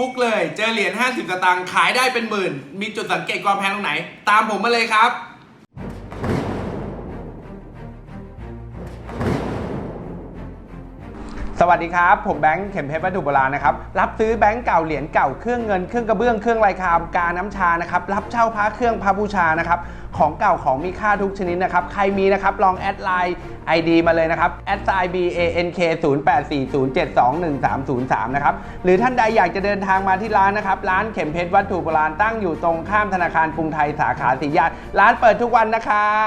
ฟุกเลยเจอเหรียญ50สตางค์ขายได้เป็นหมื่น มีจุดสังเกตความแพงตรงไหน ตามผมมาเลยครับสวัสดีครับ ผมแบงค์เข็มเพชรวัตถุโบราณนะครับ รับซื้อแบงค์เก่าเหรียญเก่าเครื่องเงินเครื่องกระเบื้องเครื่องลายคามกาน้ำชานะครับ รับเช่าพระเครื่องพระบูชานะครับ ของเก่าของมีค่าทุกชนิดนะครับ ใครมีนะครับ ลองแอดไลน์ ID มาเลยนะครับ s i b a n k 0 8 4 0 7 2 1 3 0 3 นะครับ หรือท่านใดอยากจะเดินทางมาที่ร้านนะครับ ร้านเข็มเพชรวัตถุโบราณตั้งอยู่ตรงข้ามธนาคารกรุงไทยสาขาสีย่านร้านเปิดทุกวันนะครั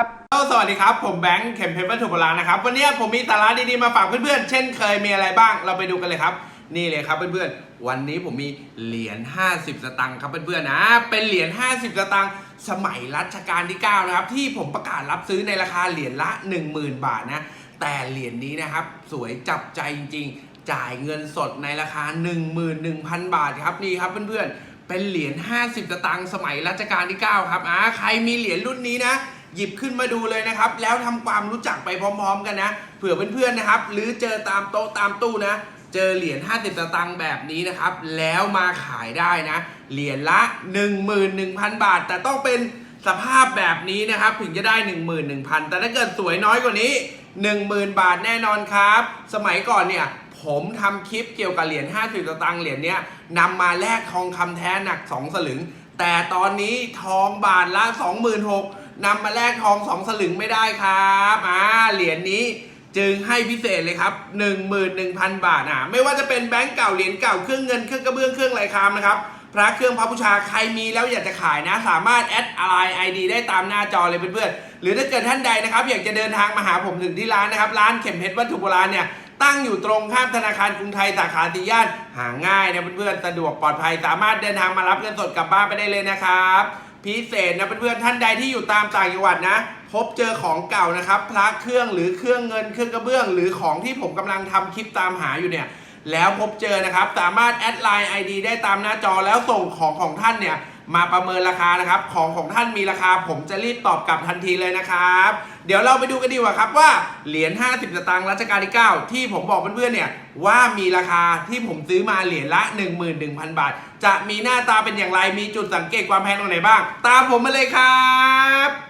บสวัสดีครับ ผมแบงค์เข็มเพชรวัตถุโบราณนะครับ วันนี้ผมมีสาระดีๆมาฝากเพื่อนๆ เช่นเคยมีอะไรบ้าง เราไปดูกันเลยครับ นี่เลยครับเพื่อนๆ วันนี้ผมมีเหรียญ 50 สตังค์ครับเพื่อนๆนะ เป็นเหรียญ 50 สตังค์สมัยรัชกาลที่ 9 นะครับ ที่ผมประกาศรับซื้อในราคาเหรียญละ 10,000 บาทนะ แต่เหรียญนี้นะครับ สวยจับใจจริงๆ จ่ายเงินสดในราคา 11,000 บาทครับนี่ครับเพื่อนๆเป็นเหรียญ 50 สตางค์สมัยรัชกาลที่ 9 ครับอ่าใครมีเหรียญรุ่นนี้นะ หยิบขึ้นมาดูเลยนะครับ แล้วทำความรู้จักไปพร้อม ๆ กันนะ เผื่อเพื่อนๆนะครับ หรือเจอตามโต๊ะตามตู้นะ เจอเหรียญ50สตางค์แบบนี้นะครับ แล้วมาขายได้นะ เหรียญละ 11,000 บาท แต่ต้องเป็นสภาพแบบนี้นะครับถึงจะได้ 11,000 แต่ถ้าเกิดสวยน้อยกว่านี้ 10,000 บาทแน่นอนครับ สมัยก่อนเนี่ยผมทำคลิปเกี่ยวกับเหรียญ50สตางค์เหรียญเนี้ยนำมาแลกทองคำแท้หนัก 2 สลึง แต่ตอนนี้ทองบาทละ 26,000นำมาแลกทอง 2 สลึงไม่ได้ครับอ่าเหรียญนี้ จึงให้พิเศษเลยครับ 11,000 บาทอะไม่ว่าจะเป็นแบงก์เก่าเหรียญเก่าเครื่องเงินเครื่องกระเบื้องเครื่องลายคามนะครับพระเครื่องพระบูชาใครมีแล้วอยากจะขายนะ สามารถแอดไลน์ไอดีได้ตามหน้าจอเลยเพื่อนๆหรือถ้าเกิดท่านใดนะครับ อยากจะเดินทางมาหาผมถึงที่ร้านนะครับ ร้านเข็มเพชรวัตถุโบราณเนี่ยตั้งอยู่ตรงข้ามธนาคารกรุงไทยสาขาตีย่านหาง่ายนะเพื่อนๆสะดวกปลอดภัยสามารถเดินทางมารับเงินสดกลับบ้านไปได้เลยนะครับ พิเศษนะเพื่อนๆท่านใดที่อยู่ตามต่างจังหวัดนะ พบเจอของเก่านะครับ พระเครื่องหรือเครื่องเงินเครื่องกระเบื้อง หรือของที่ผมกำลังทำคลิปตามหาอยู่เนี่ยแล้วพบเจอนะครับ สามารถแอดไลน์ ID ได้ตามหน้าจอแล้วส่งของของท่านเนี่ยมาประเมินราคานะครับ ของของท่านมีราคา ผมจะรีบตอบกลับทันทีเลยนะครับ เดี๋ยวเราไปดูกันดีกว่าครับว่าเหรียญ 50 สตางค์รัชกาลที่ 9 ที่ผมบอกเพื่อนๆเนี่ยว่ามีราคาที่ผมซื้อมาเหรียญละ 11,000 บาท จะมีหน้าตาเป็นอย่างไรมีจุดสังเกตความแพงตรงไหนบ้าง ตามผมมาเลยครับ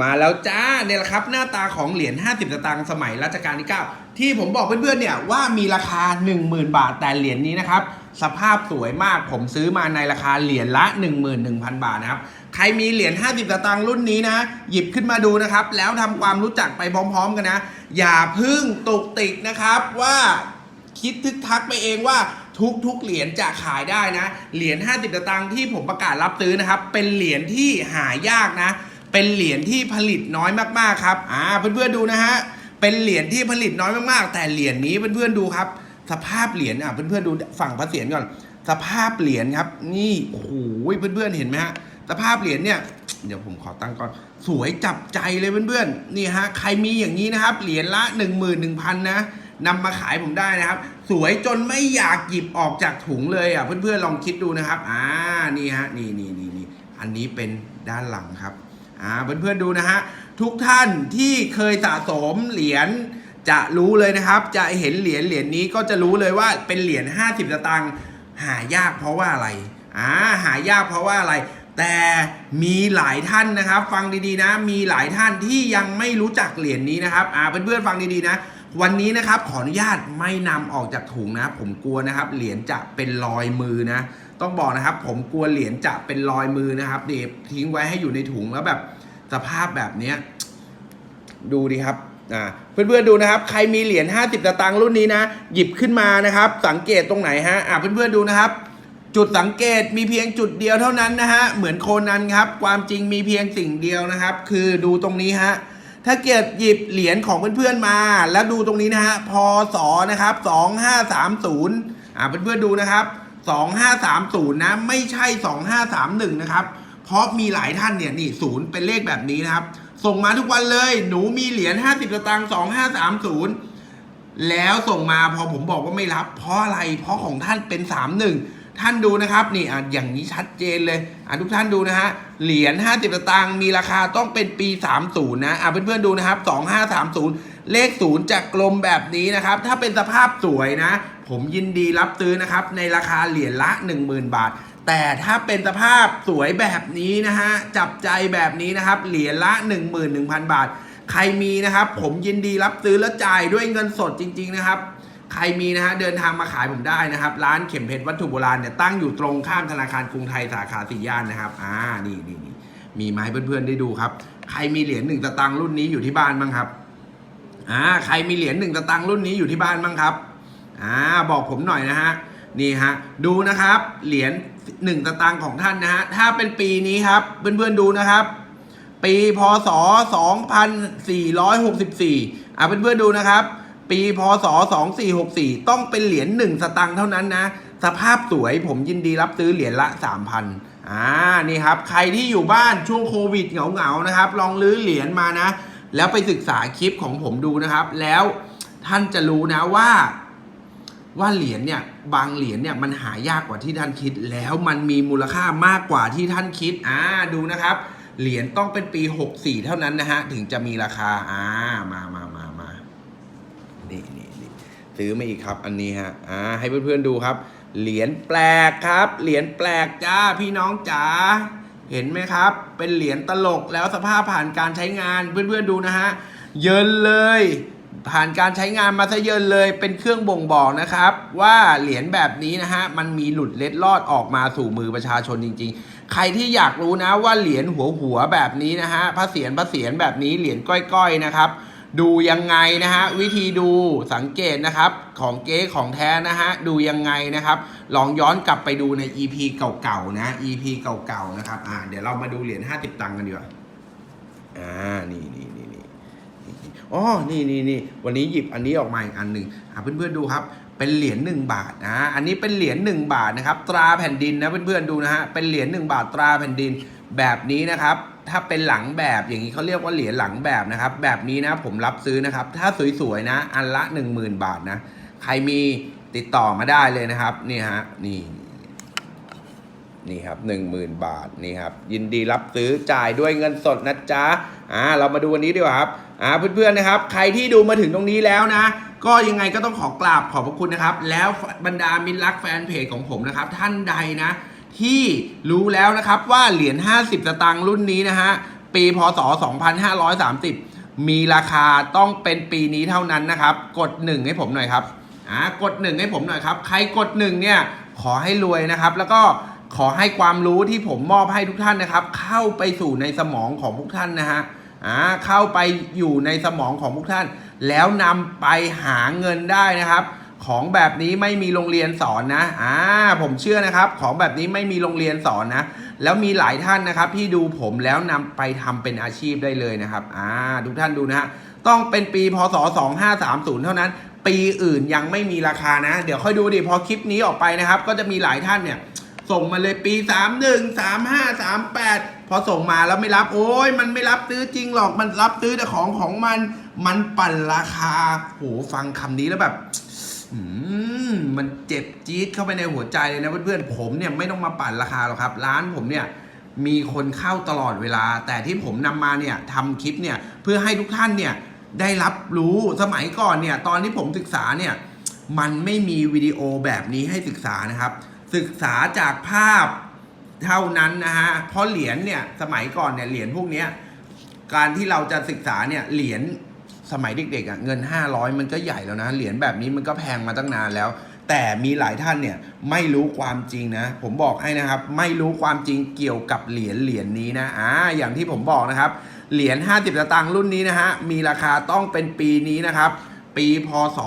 มาแล้วจ้าเนี่ยแหละครับหน้าตาของเหรียญ 50สตางค์สมัยรัชกาลที่ 9 ที่ผมบอกเพื่อนๆเนี่ยว่ามีราคา 10,000 บาทแต่เหรียญนี้นะครับ สภาพสวยมากผมซื้อมาในราคาเหรียญละ 11,000 บาทนะครับ ใครมีเหรียญ 50สตางค์รุ่นนี้นะ หยิบขึ้นมาดูนะครับ แล้วทำความรู้จักไปพร้อม ๆ กันนะ อย่าพึ่งตุกติกนะครับว่าคิดทึกทักไปเองว่าทุกทุกๆเหรียญจะขายได้นะ เหรียญ 50สตางค์ที่ผมประกาศรับซื้อนะครับ เป็นเหรียญที่หายากนะ เป็นเหรียญที่ผลิตน้อยมากๆครับอ่าเพื่อนๆดูนะฮะเป็นเหรียญที่ผลิตน้อยมากๆ แต่เหรียญนี้เพื่อนๆดูครับ สภาพเหรียญอะเพื่อนๆดูฝั่งพระเศียรก่อน สภาพเหรียญครับ นี่โอ้โหเพื่อนๆเห็นไหมฮะสภาพเหรียญเนี่ยเดี๋ยวผมขอตั้งก่อนสวยจับใจเลยเพื่อนๆนี่ฮะใครมีอย่างนี้นะครับ เหรียญละ 1 1 0 0 0นะนำมาขายผมได้นะครับ สวยจนไม่อยากหยิบออกจากถุงเลยอะเพื่อนๆลองคิดดูนะครับ อ่านี่ฮะนี่นี่นี่นี่อันนี้เป็นด้านหลังครับ อ่าเพื่อนๆดูนะฮะทุกท่านที่เคยสะสมเหรียญจะรู้เลยนะครับ จะเห็นเหรียญเหรียญนี้ก็จะรู้เลยว่าเป็นเหรียญ50สตางค์หายากเพราะว่าอะไรอ่าหายากเพราะว่าอะไร แต่มีหลายท่านนะครับ ฟังดีๆนะ มีหลายท่านที่ยังไม่รู้จักเหรียญนี้นะครับอ่าเพื่อนๆฟังดีๆนะวันนี้นะครับขออนุญาตไม่นำออกจากถุงนะ ผมกลัวนะครับ เหรียญจะเป็นรอยมือนะ ต้องบอกนะครับ ผมกลัวเหรียญจะเป็นรอยมือนะครับนี่ทิ้งไว้ให้อยู่ในถุงแล้วแบบสภาพแบบเนี้ยดูดิครับอ่าเพื่อนๆดูนะครับ ใครมีเหรียญ50สตางรุ่นนี้นะ หยิบขึ้นมานะครับ สังเกตตรงไหนฮะอ่าเพื่อนๆดูนะครับ จุดสังเกตมีเพียงจุดเดียวเท่านั้นนะฮะเหมือนโคนันครับ ความจริงมีเพียงสิ่งเดียวนะครับ คือดูตรงนี้ฮะถ้าเกิดหยิบเหรียญของเพื่อนๆมา แล้วดูตรงนี้นะฮะพศนะครับ2530อ่าเพื่อนๆดูนะครับ 2530 นะ ไม่ใช่ 2531 นะครับ เพราะมีหลายท่านเนี่ยนี่ศูนย์เป็นเลขแบบนี้นะครับ ส่งมาทุกวันเลย หนูมีเหรียญ50สตางค์2530 แล้วส่งมาพอผมบอกว่าไม่รับ เพราะอะไร เพราะของท่านเป็น 31 ท่านดูนะครับ นี่อะอย่างนี้ชัดเจนเลยอะทุกท่านดูนะฮะ เหรียญ50สตางค์มีราคาต้องเป็นปี 30 นะอะเพื่อนๆดูนะครับ 2530 เลขศูนย์จะกกลมแบบนี้นะครับ ถ้าเป็นสภาพสวยนะ ผมยินดีรับซื้อนะครับ ในราคาเหรียญละ 10,000 บาท แต่ถ้าเป็นสภาพสวยแบบนี้นะฮะ จับใจแบบนี้นะครับ เหรียญละ 11,000 บาท ใครมีนะครับ ผมยินดีรับซื้อและจ่ายด้วยเงินสดจริง ๆ นะครับ ใครมีนะฮะเดินทางมาขายผมได้นะครับ ร้านเข็มเพชรวัตถุโบราณเนี่ยตั้งอยู่ตรงข้ามธนาคารกรุงไทยสาขาสี่ย่านนะครับ อ่า นี่นี่มีมาให้เพื่อนๆได้ดูครับ ใครมีเหรียญหนึ่งสตางรุ่นนี้อยู่ที่บ้านบ้างครับ อ่าใครมีเหรียญหนึ่งสตางรุ่นนี้อยู่ที่บ้านบ้างครับอ่าบอกผมหน่อยนะฮะนี่ฮะดูนะครับเหรียญหนึ่งสตางของท่านนะฮะถ้าเป็นปีนี้ครับเพื่อนๆดูนะครับ ปีพศ 2464อะเพื่อนๆดูนะครับ ปีพศ 2464 ต้องเป็นเหรียญ1สตังค์เท่านั้นนะสภาพสวยผมยินดีรับซื้อเหรียญละ 3,000อ่านี่ครับ ใครที่อยู่บ้านช่วงโควิดเหงาๆนะครับ ลองลื้อเหรียญมานะ แล้วไปศึกษาคลิปของผมดูนะครับ แล้วท่านจะรู้นะว่า ว่าเหรียญเนี่ยบางเหรียญเนี่ยมันหายากกว่าที่ท่านคิด แล้วมันมีมูลค่ามากกว่าที่ท่านคิดอ่าดูนะครับ เหรียญต้องเป็นปี 64 เท่านั้นนะฮะถึงจะมีราคาอ่ามามามามานี่นี่นี่ซื้อมาอีกครับ อันนี้ฮะอ่าให้เพื่อนๆดูครับ เหรียญแปลกครับ เหรียญแปลกจ้าพี่น้องจ๋า เห็นไหมครับ เป็นเหรียญตลกแล้วสภาพผ่านการใช้งานเพื่อนๆดูนะฮะเยินเลย ผ่านการใช้งานมาซะเยินเลยเป็นเครื่องบ่งบอกนะครับ ว่าเหรียญแบบนี้นะฮะมันมีหลุดเล็ดลอดออกมาสู่มือประชาชนจริง ๆ ใครที่อยากรู้นะว่าเหรียญหัวหัวๆแบบนี้นะฮะพระเศียรพระเศียรแบบนี้เหรียญก้อยๆนะครับ ดูยังไงนะฮะวิธีดูสังเกตนะครับของเก๊ของแท้นะฮะดูยังไงนะครับลองย้อนกลับไปดูใน EP เก่าๆนะ EP เก่าๆนะครับอ่าเดี๋ยวเรามาดูเหรียญ50 ตังค์กันดีกว่าอ่านี่นี่นี่นี่อ๋อนี่นี่นี่วันนี้หยิบอันนี้ออกมาอีกอันหนึ่งอะเพื่อนๆดูครับเป็นเหรียญหนึ่งบาทนะ อันนี้เป็นเหรียญหนึ่งบาทนะครับ ตราแผ่นดินนะเพื่อนๆดูนะฮะ เป็นเหรียญหนึ่งบาทตราแผ่นดินแบบนี้นะครับ ถ้าเป็นหลังแบบอย่างนี้เขาเรียกว่าเหรียญหลังแบบนะครับ แบบนี้นะผมรับซื้อนะครับ ถ้าสวยๆนะ อันละ 10,000 บาทนะ ใครมีติดต่อมาได้เลยนะครับ นี่ฮะนี่นี่ครับหนึ่งหมื่นบาทนี่ครับ ยินดีรับซื้อจ่ายด้วยเงินสดนะจ๊ะอ่าเรามาดูวันนี้ดีกว่าครับอ่าเพื่อนๆนะครับ ใครที่ดูมาถึงตรงนี้แล้วนะ ก็ยังไงก็ต้องขอกราบขอบพระคุณนะครับ แล้วบรรดามิตรรักแฟนเพจของผมนะครับ ท่านใดนะ ที่รู้แล้วนะครับว่าเหรียญ 50 สตางค์รุ่นนี้นะฮะ ปีพศ 2530 มีราคาต้องเป็นปีนี้เท่านั้นนะครับ กดหนึ่งให้ผมหน่อยครับอ่ากดหนึ่งให้ผมหน่อยครับ ใครกดหนึ่งเนี่ย ขอให้รวยนะครับ แล้วก็ขอให้ความรู้ที่ผมมอบให้ทุกท่านนะครับ เข้าไปสู่ในสมองของทุกท่านนะฮะอ่าเข้าไปอยู่ในสมองของทุกท่าน แล้วนำไปหาเงินได้นะครับ ของแบบนี้ไม่มีโรงเรียนสอนนะ อ่า ผมเชื่อนะครับ ของแบบนี้ไม่มีโรงเรียนสอนนะ แล้วมีหลายท่านนะครับที่ดูผมแล้วนำไปทำเป็นอาชีพได้เลยนะครับ อ่า ทุกท่านดูนะฮะ ต้องเป็นปีพศ 2530 เท่านั้น ปีอื่นยังไม่มีราคานะ เดี๋ยวค่อยดูดิ พอคลิปนี้ออกไปนะครับ ก็จะมีหลายท่านเนี่ย ส่งมาเลยปี 31 35 38 พอส่งมาแล้วไม่รับ โอ้ย มันไม่รับซื้อจริงหรอก มันรับซื้อแต่ของของมัน มันปั่นราคา โห ฟังคำนี้แล้วแบบ มันเจ็บจี๊ดเข้าไปในหัวใจเลยนะเพื่อนๆผมเนี่ยไม่ต้องมาปั่นราคาหรอกครับ ร้านผมเนี่ยมีคนเข้าตลอดเวลา แต่ที่ผมนำมาเนี่ยทำคลิปเนี่ยเพื่อให้ทุกท่านเนี่ยได้รับรู้สมัยก่อนเนี่ยตอนที่ผมศึกษาเนี่ยมันไม่มีวิดีโอแบบนี้ให้ศึกษานะครับ ศึกษาจากภาพเท่านั้นนะฮะเพราะเหรียญเนี่ยสมัยก่อนเนี่ยเหรียญพวกนี้การที่เราจะศึกษาเนี่ยเหรียญ สมัยเด็กๆอะเงิน 500 มันก็ใหญ่แล้วนะ เหรียญแบบนี้มันก็แพงมาตั้งนานแล้ว แต่มีหลายท่านเนี่ยไม่รู้ความจริงนะ ผมบอกให้นะครับ ไม่รู้ความจริงเกี่ยวกับเหรียญเหรียญนี้นะอ่าอย่างที่ผมบอกนะครับ เหรียญ 50สตางค์รุ่นนี้นะฮะมีราคาต้องเป็นปีนี้นะครับ ปีพศ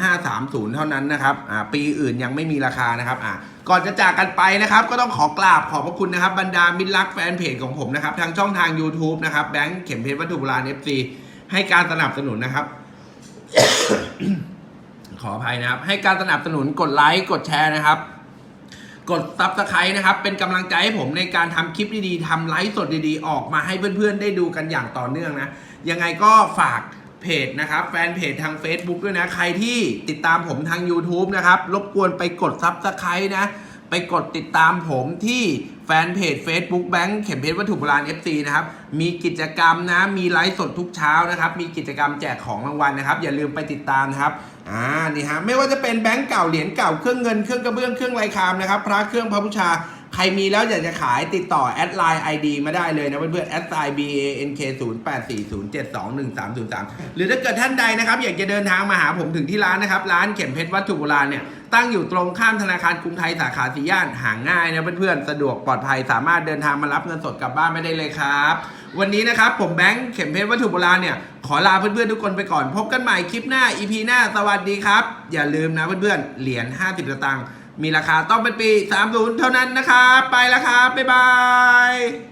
2530 เท่านั้นนะครับอ่าปีอื่นยังไม่มีราคานะครับอ่าก่อนจะจากกันไปนะครับ ก็ต้องขอกราบขอบพระคุณนะครับ บรรดามิตรรักแฟนเพจของผมนะครับทางช่องทาง YouTube นะครับแบงค์เข็มเพชรวัตถุโบราณ FC ให้การสนับสนุนนะครับ ขออภัยนะครับ ให้การสนับสนุนกดไลค์กดแชร์นะครับ กดซับสไครต์นะครับ เป็นกำลังใจให้ผมในการทำคลิปดีๆทำไลฟ์สดดีๆ ออกมาให้เพื่อนๆ ได้ดูกันอย่างต่อเนื่องนะ ยังไงก็ฝากเพจนะครับ แฟนเพจทาง Facebook ด้วยนะ ใครที่ติดตามผมทาง YouTube นะครับ รบกวนไปกดซับสไครต์นะ ไปกดติดตามผมที่ แฟนเพจ Facebook แบงค์เข็มเพชรวัตถุโบราณ FC นะครับ มีกิจกรรมนะ มีไลฟ์สดทุกเช้านะครับ มีกิจกรรมแจกของรางวัลนะครับ อย่าลืมไปติดตามนะครับอ่านี่ฮะไม่ว่าจะเป็นแบงค์เก่าเหรียญเก่าเครื่องเงินเครื่องกระเบื้องเครื่องลายคามนะครับ พระเครื่องพระบูชา ใครมีแล้วอยากจะขายติดต่อแอดไลน์ ID มาได้เลยนะเพื่อนๆแอดไลน์ B A N K 0 8 4 0 7 2 1 3 0 3 หรือถ้าเกิดท่านใดนะครับ อยากจะเดินทางมาหาผมถึงที่ร้านนะครับ ร้านเข็มเพชรวัตถุโบราณเนี่ยตั้งอยู่ตรงข้ามธนาคารกรุงไทยสาขาสีย่านหาง่ายนะเพื่อนๆสะดวกปลอดภัยสามารถเดินทางมารับเงินสดกลับบ้านไม่ได้เลยครับ วันนี้นะครับผมแบงค์เข็มเพชรวัตถุโบราณเนี่ยขอลาเพื่อนๆทุกคนไปก่อนพบกันใหม่คลิปหน้า EP หน้าสวัสดีครับ อย่าลืมนะเพื่อนๆเหรียญ50สตางค์ มีราคาต้องเป็นปี 30 เท่านั้นนะครับไปแล้วครับบ๊ายบาย